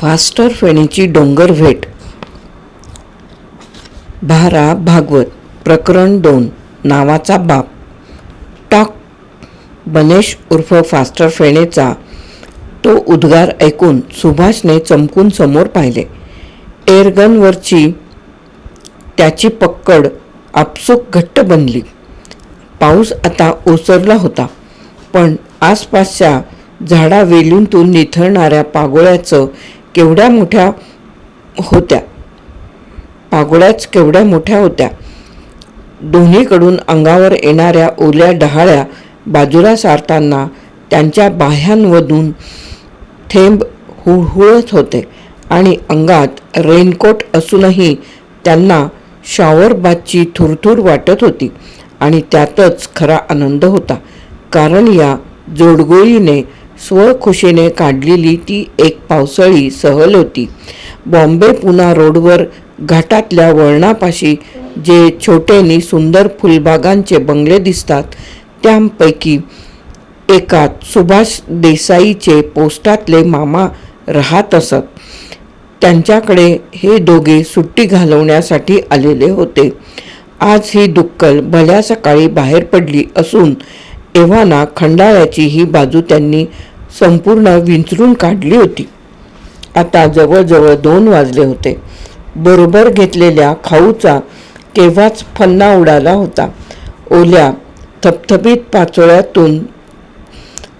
Faster फेणीची डोंगर भेट. भारा भागवत प्रकरण दोन नावाचा बाप. टॉक बनेश उर्फ फास्टर फेणेचा तो उद्गार ऐकून सुभाषने चमकून समोर पाहिले. एअरगनवरची त्याची पक्कड आपसूक घट्ट बनली. पाऊस आता ओसरला होता पण आसपासच्या झाडावेलींतून निथळणाऱ्या पागोळ्याचं केवढ्या मोठ्या होत्या? पागोळ्याच केवढ्या मोठ्या होत्या? दोन्हीकडून अंगावर येणाऱ्या ओल्या डहाळ्या बाजूला सारताना त्यांच्या बाह्यांमधून थेंब हुळहुळत होते आणि अंगात रेनकोट असूनही त्यांना शॉवरबादची थुरथुर वाटत होती आणि त्यातच खरा आनंद होता. कारण या जोडगोळीने स्वखुशीने काढलेली ती एक पावसाळी सहल होती. बॉम्बे पुणा रोडवर घाटातल्या वळणापाशी जे छोटेनी सुंदर फुलबागांचे बंगले दिसतात त्यापैकी एकात सुभाष देसाईचे पोस्टातले मामा राहत असत. त्यांच्याकडे हे दोघे सुट्टी घालवण्यासाठी आलेले होते. आज ही दुक्कल भल्या सकाळी बाहेर पडली असून एव्हाना खंडाळ्याची ही बाजू त्यांनी संपूर्ण विंचरून काढली होती. आता जवळजवळ दोन वाजले होते. बरोबर घेतलेल्या खाऊचा केव्हाच फन्ना उडाला होता. ओल्या थपथपीत पाचोळ्यातून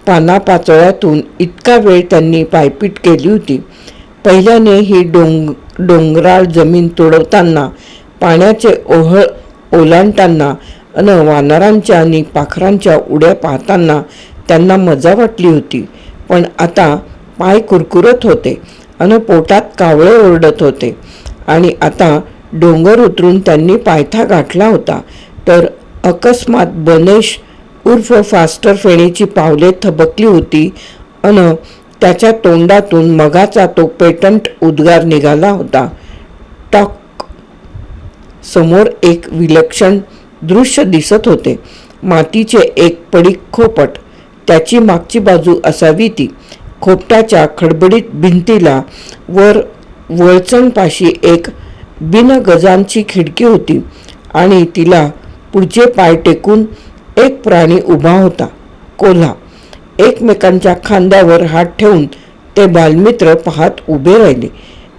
पाना पाचोळ्यातून इतका वेळ त्यांनी पायपीट केली होती. पहिल्याने ही डोंग डोंगराळ जमीन तोडवताना पाण्याचे ओहळ ओलांडताना अन वानरांच्या आणि पाखरांच्या उड्या पाहताना त्यांना मजा वाटली होती. पण आता पाय कुरकुरत होते अन पोटात कावळे ओरडत होते. आणि आता डोंगर उतरून त्यांनी पायथा गाठला होता. तर अकस्मात बनेश उर्फ फास्टर फेणीची पावले थबकली होती अन त्याच्या तोंडातून मगाचा तो पेटंट उद्गार निघाला होता. टॉक! समोर एक विलक्षण दृश्य दिसत होते. मातीचे एक पडीक खोपट त्याची मागची बाजू असावी ती. खोपटाच्या खडबडीत भिंतीला वर वळचणपाशी एक बिनगजांची खिडकी होती आणि तिला पुढचे पाय टेकून एक प्राणी उभा होता कोल्हा. एकमेकांच्या खांद्यावर हात ठेवून ते बालमित्र पाहत उभे राहिले.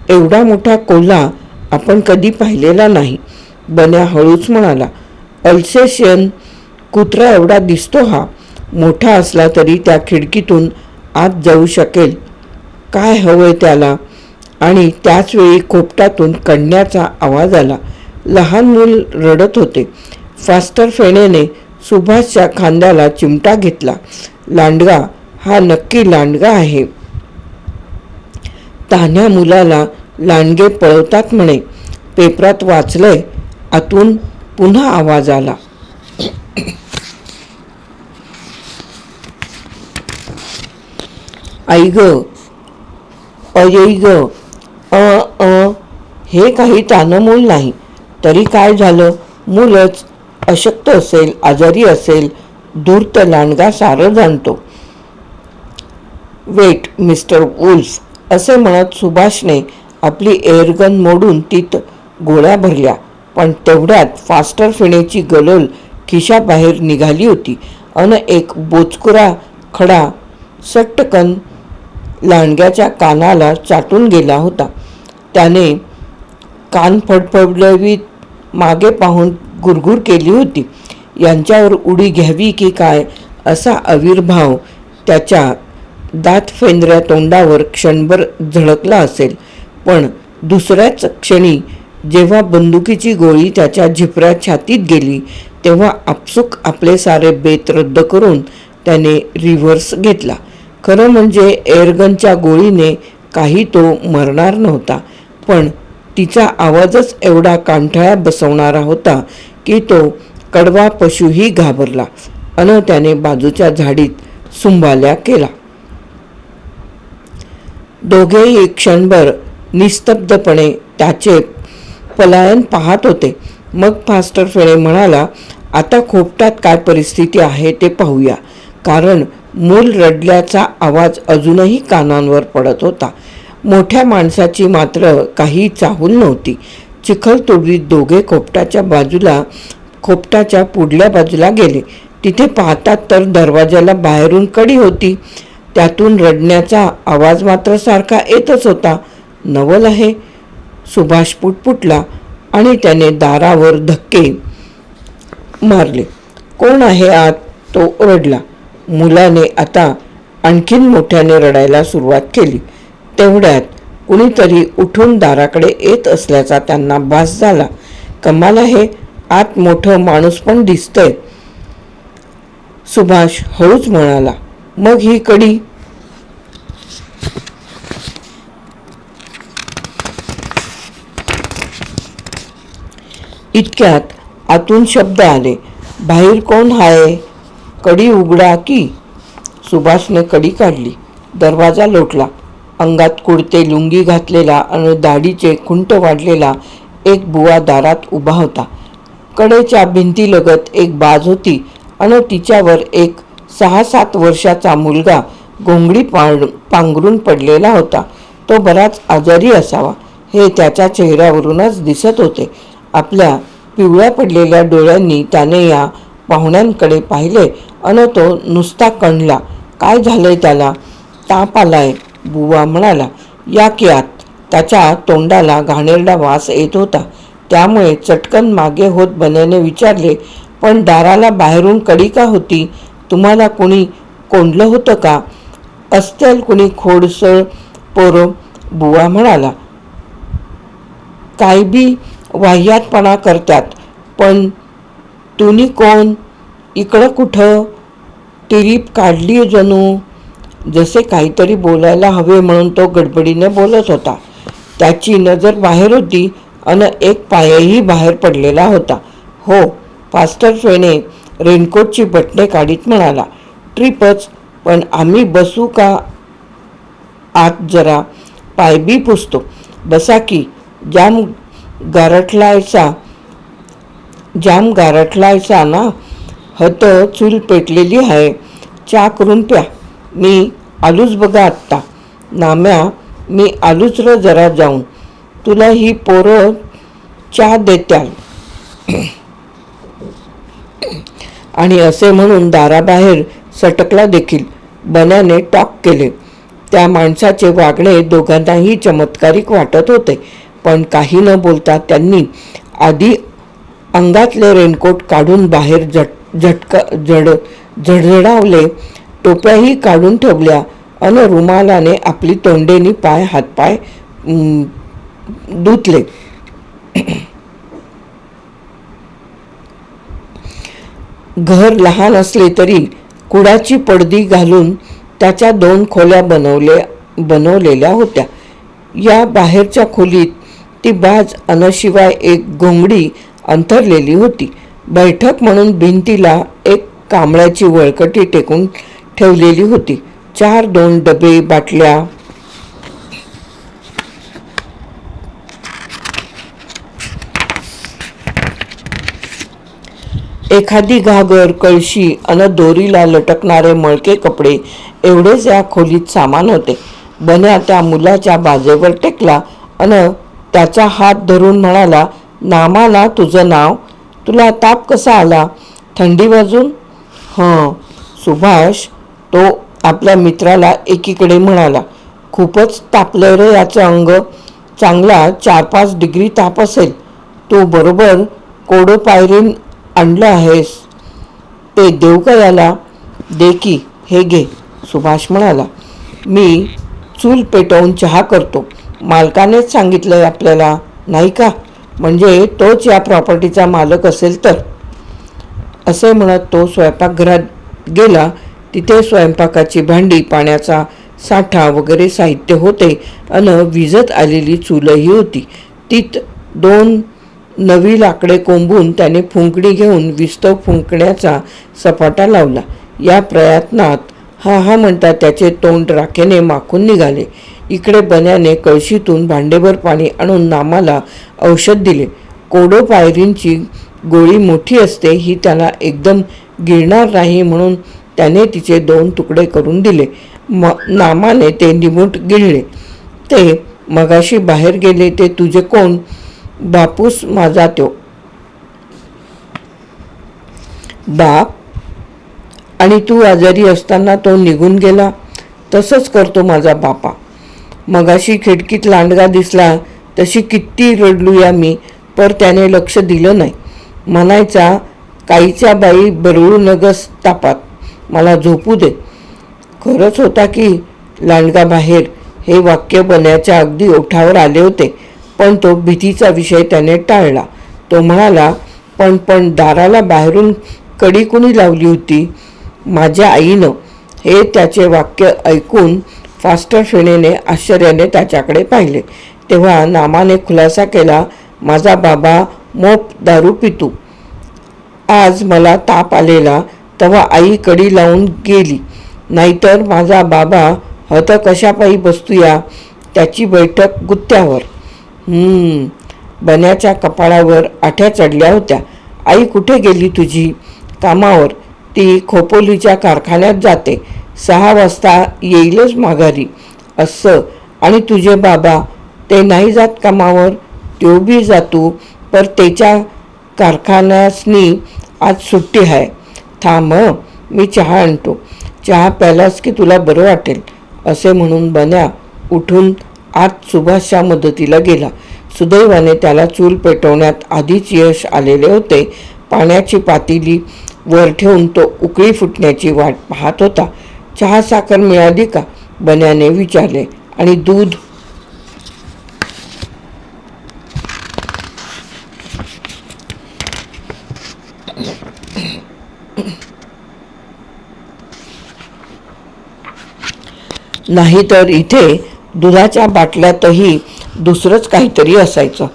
एवढा मोठा कोल्हा आपण कधी पाहिलेला नाही बन्या हळूच म्हणाला. अल्सेशियन कुत्रा एवढा दिसतो हा? मोठा असला तरी त्या खिडकीतून आत जाऊ शकेल. काय हवंय त्याला? आणि त्याचवेळी खोपटातून कण्याचा आवाज आला. लहान मूल रडत होते. फास्टर फेणेने सुभाषच्या खांद्याला चिमटा घेतला. लांडगा हा नक्की लांडगा आहे. तान्ह्या मुलाला लांडगे पळवतात म्हणे. पेपरात वाचलंय आतून पुन्हा आवाज आला. आई ग अयई ग अ अ हे काही तानमूल नाही. तरी काय झालं? मूलच अशक्त असेल आजारी असेल धूर्त लांडगा सारं जाणतो. वेट मिस्टर वुल्फ असे म्हणत सुभाषने आपली एअरगन मोडून तीत गोळ्या भरल्या. पण तेवढ्यात फास्टर फिणेची गलोल खिशाबाहेर निघाली होती. अन एक बोचकुरा खडा सट्टकन लांडग्याच्या कानाला चाटून गेला होता. त्याने कान फडफडवीत मागे पाहून गुरगुर केली होती. यांच्यावर उडी घ्यावी की काय? असा आविर्भाव त्याच्या दात फेंद्र्या तोंडावर क्षणभर झळकला असेल. पण दुसऱ्याच क्षणी जेव्हा बंदुकीची गोळी त्याच्या झिपऱ्या छातीत गेली तेव्हा आपसूक आपले सारे बेत रद्द करून त्याने रिव्हर्स घेतला. खरं म्हणजे एअरगनच्या गोळीने काही तो मरणार नव्हता पण तिचा आवाजच एवढा कांठळा बसवणारा होता की तो कडवा पशुही घाबरला अन त्याने बाजूच्या झाडीत सुंबाल्या केला. दोघेही क्षणभर निस्तब्धपणे त्याचे पलायन पाहत होते. मग फास्टर फेळे म्हणाला आता खोपटात काय परिस्थिती आहे ते पाहूया. कारण मूल रडल्याचा आवाज अजूनही कानांवर पडत होता. मोठ्या माणसाची मात्र काही चाहूल नव्हती. चिखल तोडीत दोघे खोपटाच्या बाजूला खोपटाच्या पुढल्या बाजूला गेले. तिथे पाहतात तर दरवाजाला बाहेरून कडी होती. त्यातून रडण्याचा आवाज मात्र सारखा येतच होता. नवल आहे. सुभाष पुटपुटला आणि त्याने दारावर धक्के मारले. कोण आहे आत? तो ओरडला. मुलाने आता आणखीन मोठ्याने रडायला सुरुवात केली. तेवढ्यात कुणीतरी उठून दाराकडे येत असल्याचा त्यांना भास झाला. कमाल हे आत मोठं माणूस पण दिसतंय. सुभाष हळूच म्हणाला मग ही कडी? इतक्यात आतून शब्द आले बाहेर कोण हाय? कडी उघडा की? सुभाषने कडी काढली. दरवाजा लोटला. अंगात कुडते लुंगी घातलेला आणि दाढीचे खुंट वाढलेला एक बुवा दारात उभा होता. कडेच्या भिंतीलगत एक बाज होती आणि तिच्यावर एक सहा सात वर्षाचा मुलगा घोंगडी पांड पांघरून पडलेला होता. तो बराच आजारी असावा. हे त्याच्या चेहऱ्यावरूनच दिसत होते. आपल्या पिवळ्या पडलेल्या डोळ्यांनी त्याने या पाहुण्यांकडे पाहिले अन तो नुसता कणला काय झालंय त्याला? ताप आलाय बुवा म्हणाला. या की आत? त्याच्या तोंडाला घाणेरडा वास येत होता. त्यामुळे चटकन मागे होत बन्याने विचारले पण दाराला बाहेरून कडी का होती? तुम्हाला कोणी कोंडलं होतं का? असतील कुणी खोडसळ पोरं बुवा म्हणाला. काय बी वाह्यातपणा करतात पण तुनी कोण इकडं कुठं टिरीप काढली जणू? जसे काहीतरी बोलायला हवे म्हणून तो गडबडीने बोलत होता. त्याची नजर बाहेर होती अन एक पायही बाहेर पडलेला होता. हो पास्टर फेणे रेनकोटची बटणे काढीत म्हणाला ट्रिपच पण आम्ही बसू का? आत जरा पायबी पुसतो. बसा की जाम गारठलायचा जाम गारठलायचा ना हत चूल पेटलेली आहे. चा करून प्या. मी आलूच बघा आत्ता. नाम्या मी आलूच र जरा जाऊन. तुला ही पोरं चहा देत्याल. आणि असे म्हणून दाराबाहेर सटकला देखील. बनाने टॉक केले. त्या माणसाचे वागणे दोघांनाही चमत्कारिक वाटत होते. पण काही न बोलता त्यांनी आधी अंगातले रेनकोट काढून बाहेर झट झटका जड झडझडावले टोप्याही काढून ठेवल्या. अन रुमालाने आपली तोंडेनी पाय हातपाय धुतले. घर लहान असले तरी कुडाची पडदी घालून त्याच्या दोन खोल्या बनवले बनवलेल्या होत्या. या बाहेरच्या खोलीत ती बाज अनशिवाय एक घोंगडी अंथरलेली होती. बैठक म्हणून भिंतीला एक कांबळ्याची वळकटी टेकून ठेवलेली होती. चार दोन डबे बाटल्या. एखादी घागर कळशी अन दोरीला लटकणारे मळके कपडे एवढेच या खोलीत सामान होते. बन्या त्या मुलाच्या बाजेवर टेकला अन त्याचा हात धरून म्हणाला नामाला तुझं नाव. तुला ताप कसा आला? थंडी वाजून? हं सुभाष तो आपल्या मित्राला एकीकडे म्हणाला खूपच तापलं रे याचं अंग. चांगला चार पाच डिग्री ताप असेल. तू बरोबर कोडोपायरीन आणलं आहेस. ते देऊ का याला? दे की हे घे. सुभाष म्हणाला मी चूल पेटवून चहा करतो. मालकानेच सांगितलंय आपल्याला नाही का? म्हणजे तोच या प्रॉपर्टीचा मालक असेल तर. असे म्हणत तो स्वयंपाकघरात गेला. तिथे स्वयंपाकाची भांडी पाण्याचा साठा वगैरे साहित्य होते अन विजत आलेली चूलही होती. तीत दोन नवी लाकडे कोंबून त्याने फुंकणी घेऊन विस्तव फुंकण्याचा सपाटा लावला. या प्रयत्नात हा हा म्हणता त्याचे तोंड राखेने माखून निघाले. इकडे बन्याने कळशीतून भांडेभर पाणी आणून नामाला औषध दिले. कोडो पायरींची गोळी मोठी असते ही त्याला एकदम गिळणार नाही म्हणून त्याने तिचे दोन तुकडे करून दिले. म नामाने ते निमूट गिळले. ते मगाशी बाहेर गेले ते तुझे कोण? बापूस माझा त्यो बाप आणि तू आजारी असताना तो निघून गेला. तसंच करतो माझा बापा. मगाशी खिडकीत लांडगा दिसला तशी किती रडलूया मी पर त्याने लक्ष दिलं नाही. म्हणायचा काहीच्या बाई बरळू नगस तापात मला झोपू दे. खरंच होता की लांडगा बाहेर हे वाक्य बन्याच्या अगदी ओठावर आले होते पण तो भीतीचा विषय त्याने टाळला. तो म्हणाला पण पण दाराला बाहेरून कडी कुणी लावली होती? माझ्या आईनं हे त्याचे वाक्य ऐकून फास्टर फेणेने आश्चर्याने त्याच्याकडे पाहिले. तेव्हा नामाने खुलासा केला माझा बाबा मोप दारू पितो. आज मला ताप आलेला तेव्हा आई कडी लावून गेली. नाहीतर माझा बाबा हत कशापायी बसतूया? त्याची बैठक गुत्त्यावर. बन्याच्या कपाळावर आठ्या चढल्या होत्या. आई कुठे गेली तुझी? कामावर. ती खोपोलीच्या कारखान्यात जाते. सहा वाजता येईलच माघारी. असं. आणि तुझे बाबा ते नाही जात कामावर? तो बी जातो. पर त्याच्या कारखान्यासनी आज सुट्टी आहे थांब मी चहा आणतो. चहा प्यालास की तुला बरं वाटेल? असे म्हणून बन्या उठून आत सुभाषच्या मदतीला गेला. सुदैवाने त्याला चूल पेटवण्यात आधीच यश आलेले होते. पाण्याची पातेली वर ठेवून तो उकळी फुटण्याची वाट पाहत होता. चहा साखर मिळाली का? बन्याने विचारले. आणि दूध? नाहीतर इथे दुधाच्या बाटल्यातही दुसरंच काहीतरी असायचं.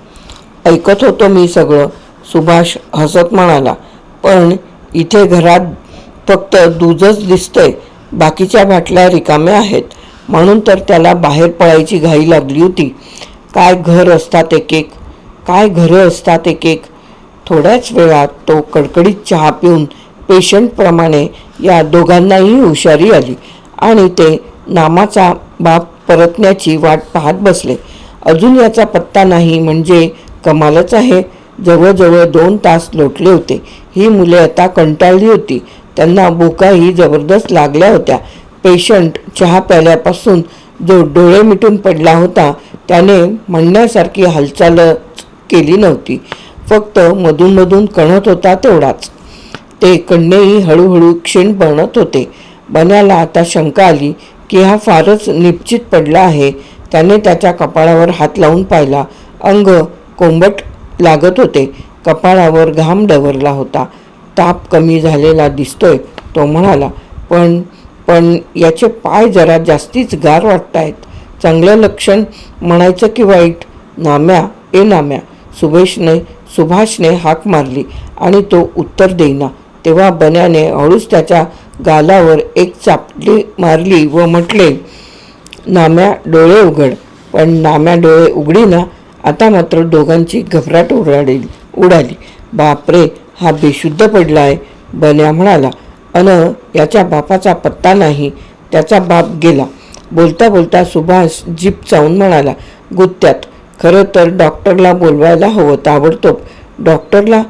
ऐकत होतो मी सगळं. सुभाष हसत म्हणाला पण इथे घरात फक्त दूधच दिसतंय बाकीच्या बाटल्या रिकाम्या आहेत. म्हणून तर त्याला बाहेर पळायची घाई लागली होती. काय घर असतात एक एक काय घरं असतात एक एक थोड्याच वेळात तो कडकडीत चहा पिऊन पेशंटप्रमाणे या दोघांनाही हुशारी आली आणि ते नामाचा बाप परतण्याची वाट पाहत बसले. अजून याचा पत्ता नाही म्हणजे कमालच आहे. जवळजवळ दोन तास लोटले होते. ही मुले आता कंटाळली होती. त्यांना भुकाही जबरदस्त लागल्या होत्या. पेशंट चहा प्याल्यापासून जो डोळे मिटून पडला होता त्याने म्हणण्यासारखी हालचालच केली नव्हती. फक्त मधूनमधून कणत होता तेवढाच. ते कणणेही हळूहळू क्षीण बनत होते. बन्याला आता शंका आली की हा फारच निश्चित पडला आहे. त्याने त्याच्या कपाळावर हात लावून पाहिला. अंग कोंबट लागत होते. कपाळावर घाम डवरला होता. ताप कमी झालेला दिसतोय तो म्हणाला पण पण याचे पाय जरा जास्तीच गार वाटतायत. चांगलं लक्षण म्हणायचं की वाईट? नाम्या ए नाम्या. सुभेशने सुभाषने हाक मारली आणि तो उत्तर देईना. तेव्हा बन्याने हळूच त्याच्या गालावर एक चापली मारली व म्हटले नाम्या डोळे उघड. पण नाम्या डोळे उघडीना आता मात्र दोघांची घबराट उडाली उडाली. बापरे हा बेशुद्ध पडलाय. बन्या म्हणाला अन याच्या बापाचा पत्ता नाही त्याचा बाप गेला. बोलता बोलता सुभाष जीप चावून म्हणाला गुत्त्यात खरं तर डॉक्टरला बोलवायला हवं ताबडतोब. डॉक्टरला?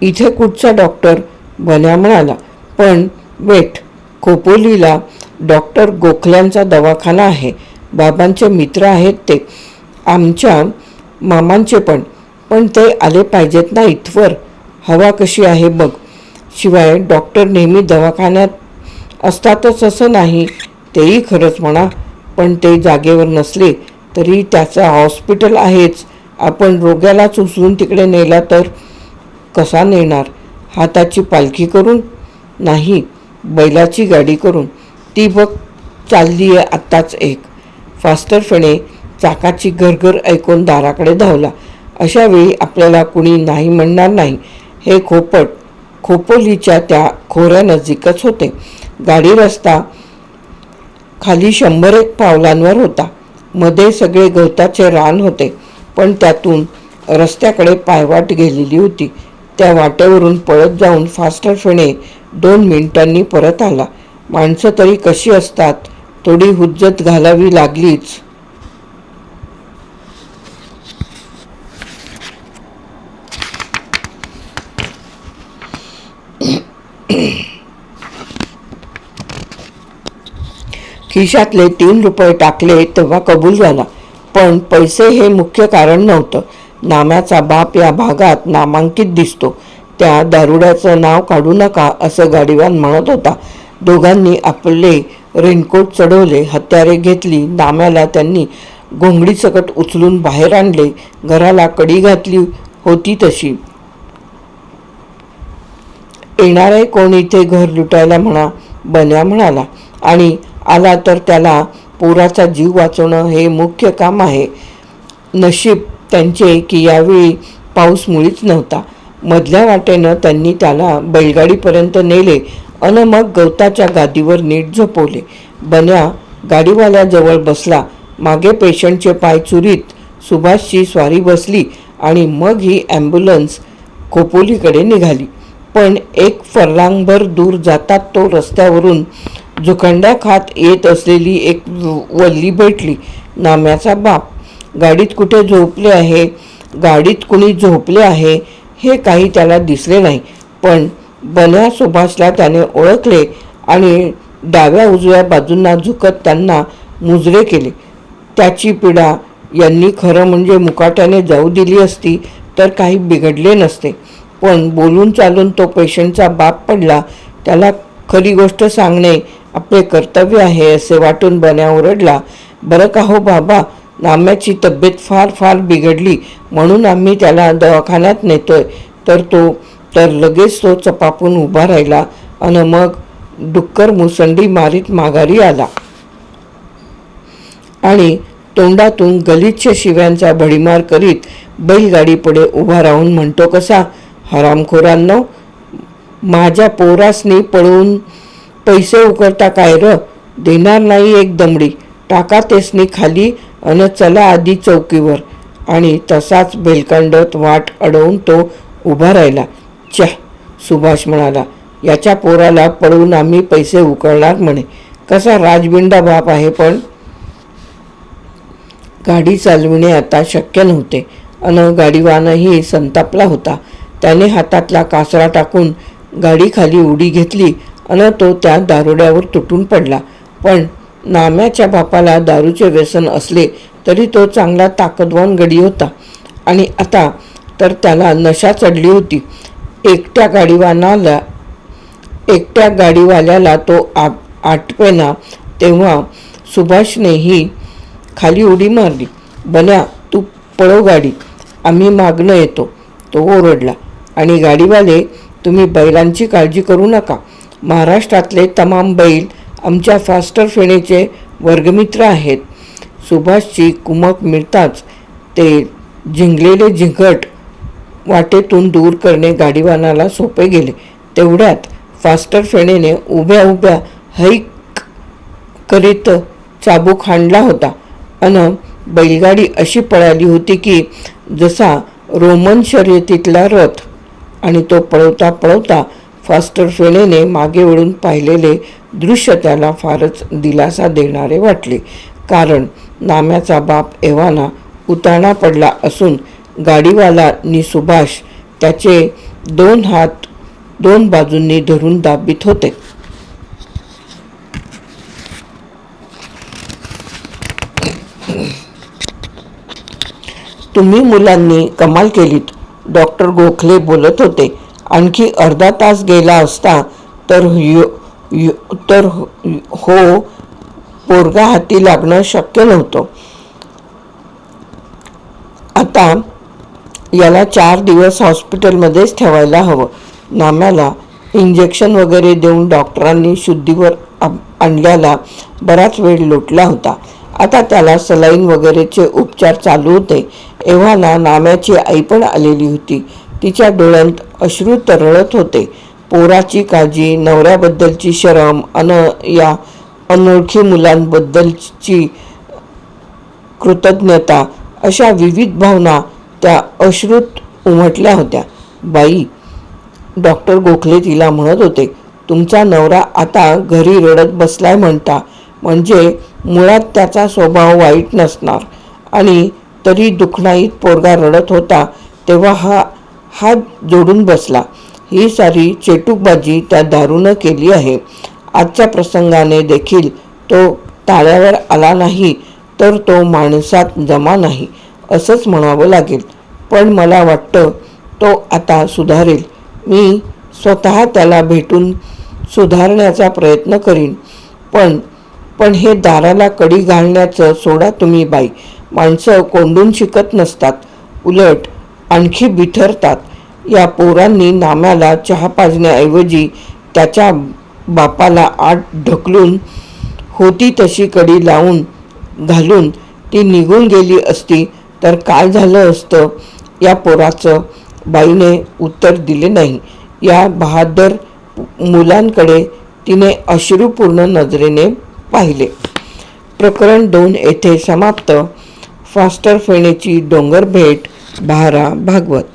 इथे कुठचा डॉक्टर? बन्या म्हणाला पण वेट खोपोलीला. डॉक्टर गोखल्यांचा दवाखाना आहे. बाबांचे मित्र आहेत ते. आमच्या मामांचे पण. पण ते आले पाहिजेत ना इथवर हवा कशी आहे बघ. शिवाय डॉक्टर नेहमी दवाखान्यात असतातच असं नाही. तेही खरंच म्हणा. पण ते जागेवर नसले तरी त्याचं हॉस्पिटल आहेच. आपण रोग्यालाच उचलून तिकडे नेला तर कसा नेणार? हाताची पालखी करून? नाही बैलाची गाडी करून. ती बघ चालली आहे आत्ताच एक. फास्टरफणे चाकाची घरघर ऐकून दाराकडे धावला. अशा वेळी आपल्याला कुणी नाही म्हणणार नाही. हे खोपट खोपोलीच्या त्या खोऱ्यानजीकच होते. गाडी रस्ता खाली शंभर एक पावलांवर होता. मध्ये सगळे गवताचे रान होते पण त्यातून रस्त्याकडे पायवाट गेलेली होती. त्या वाटेवरून पळत जाऊन फास्टर फेणे दोन मिनिटांनी परत आला. माणसं तरी कशी असतात? थोडी हुज्जत घालावी लागलीच. खिशातले तीन रुपये टाकले तेव्हा कबूल झाला. पण पैसे हे मुख्य कारण नव्हतं. नाम्याचा बाप या भागात नामांकित दिसतो. त्या दारुड्याचं नाव काढू नका असं गाडीवान म्हणत होता. दोघांनी आपले रेनकोट चढवले हत्यारे घेतली नाम्याला त्यांनी घोंगडीसकट उचलून बाहेर आणले घराला कडी घातली होती तशी. येणार आहे कोण इथे घर लुटायला म्हणा बन्या म्हणाला. आणि आला तर त्याला पोराचा जीव वाचवणं हे मुख्य काम आहे. नशीब त्यांचे की यावेळी पाऊस मुळीच नव्हता. मधल्या वाटेनं त्यांनी त्याला बैलगाडीपर्यंत नेले अन मग गवताच्या गादीवर नीट झोपवले. बन्या गाडीवाल्याजवळ बसला. मागे पेशंटचे पाय चुरीत. सुभाषची स्वारी बसली आणि मग ही ॲम्ब्युलन्स खोपोलीकडे निघाली. पण एक फर्लांगभर दूर जातात तो रस्त्यावरून जुखंड्या खात येत असलेली एक वल्ली भेटली. नाम्याचा बाप गाडीत कुठे झोपले आहे? गाडीत कुणी झोपले आहे? हे काही त्याला दिसले नाही. पण बन्या सुभाषला त्याने ओळखले आणि डाव्या उजव्या बाजूंना झुकत त्यांना मुजरे केले. त्याची पीडा यांनी खरं म्हणजे मुकाट्याने जाऊ दिली असती तर काही बिघडले नसते. पण बोलून चालून तो पेशंटचा बाप पडला. त्याला खरी गोष्ट सांगणे आपले कर्तव्य आहे असे वाटून बन्या ओरडला बरं का हो बाबा नाम्याची तब्येत फार फार बिघडली म्हणून आम्ही त्याला दवाखान्यात नेतोय. तर तो तर लगेच तो चपापून उभा राहिला आणि मग डुक्कर मुसंडी मारीत माघारी आला. आणि तोंडातून गलिच्छ शिव्यांचा भडीमार करीत बैलगाडी पुढे उभा राहून म्हणतो कसा? हरामखोरांनो माझ्या पोरासनी पळून पैसे उकरता काय र? देणार नाही एक दमडी. टाका तेसनी खाली अन चला आधी चौकीवर. आणि तसाच बेलकंडत वाट अडवून तो उभा राहिला. च्या सुभाष म्हणाला याच्या पोराला पळवून आम्ही पैसे उकळणार म्हणे. कसा राजबिंडा बाप आहे पण. गाडी चालविणे आता शक्य नव्हते. अन गाडीवानही संतापला होता. त्याने हातातला कासरा टाकून गाडी खाली उडी घेतली. आणि तो त्या दारुड्यावर तुटून पडला. पण नाम्याच्या बापाला दारूचे व्यसन असले तरी तो चांगला ताकदवान गडी होता. आणि आता तर त्याला नशा चढली होती. एकट्या गाडीवानाला एकट्या गाडीवाल्याला तो आ आटपेना तेव्हा सुभाषनेही खाली उडी मारली. बन्या तू पळो गाडी. आम्ही मागणं येतो. तो ओरडला. आणि गाडीवाले तुम्ही बैलांची काळजी करू नका. महाराष्ट्रातले तमाम बैल आमच्या फास्टर फेणेचे वर्गमित्र आहेत. सुभाषची कुमक मिळताच ते झिंगलेले झिंगट वाटेतून दूर करणे गाडीवानाला सोपे गेले. तेवढ्यात फास्टर फेणेने उभ्या उभ्या हैक करीत चाबूक हाणला होता. अन बैलगाडी अशी पळाली होती की जसा रोमन शर्यतीतला रथ आणि तो पळवता पळवता फास्टर फेलेने मागे वळून पाहिलेले दृश्य त्याला फारच दिलासा देणारे वाटले. कारण नाम्याचा बाप एव्हाना उताणा पडला असून गाडीवाला नि सुभाष त्याचे दोन हात दोन बाजूंनी धरून दाबीत होते. तुम्ही मुलांनी कमाल केलीत. डॉक्टर गोखले बोलत होते. आणखी अर्धा तास गेला असता तर यो- यो- तर हो, हो पोरगा हाती लागणं शक्य नव्हतं. आता याला चार दिवस हॉस्पिटलमध्येच ठेवायला हवं. नाम्याला इंजेक्शन वगैरे देऊन डॉक्टरांनी शुद्धीवर आणल्याला बराच वेळ लोटला होता. आता त्याला सलाईन वगैरेचे उपचार चालू होते. एव्हाना नाम्याची आई पण आलेली होती. तिच्या डोळ्यांत अश्रू तरळत होते. पोराची काळजी नवऱ्याबद्दलची शरम अन या अनोळखी मुलांबद्दलची कृतज्ञता अशा विविध भावना त्या अश्रूत उमटल्या होत्या. बाई डॉक्टर गोखले तिला म्हणत होते तुमचा नवरा आता घरी रडत बसलाय म्हणता म्हणजे मुळात त्याचा स्वभाव वाईट नसणार. आणि तरी दुखणाईत पोरगा रडत होता तेव्हा हा हात जोडून बसला. ही सारी चेटूकबाजी त्या दारूनं केली आहे. आजच्या प्रसंगाने देखील तो ताळ्यावर आला नाही तर तो माणसात जमा नाही असंच म्हणावं लागेल. पण मला वाटतं तो आता सुधारेल. मी स्वतः त्याला भेटून सुधारण्याचा प्रयत्न करीन. पण पण हे दाराला कडी घालण्याचं सोडा तुम्ही बाई. माणसं कोंडून शिकत नसतात. उलट आणखी बिथरतात या पोरांनी नाम्याला चहा पाजण्याऐवजी त्याच्या बापाला आत ढकलून होती तशी कडी लावून घालून ती निघून गेली असती तर काय झालं असतं? या पोराचं बाईने उत्तर दिले नाही. या बहादर मुलांकडे तिने अश्रुपूर्ण नजरेने पाहिले. प्रकरण दोन येथे समाप्त. फास्टर फेणेची डोंगर भेट बारा भागवत.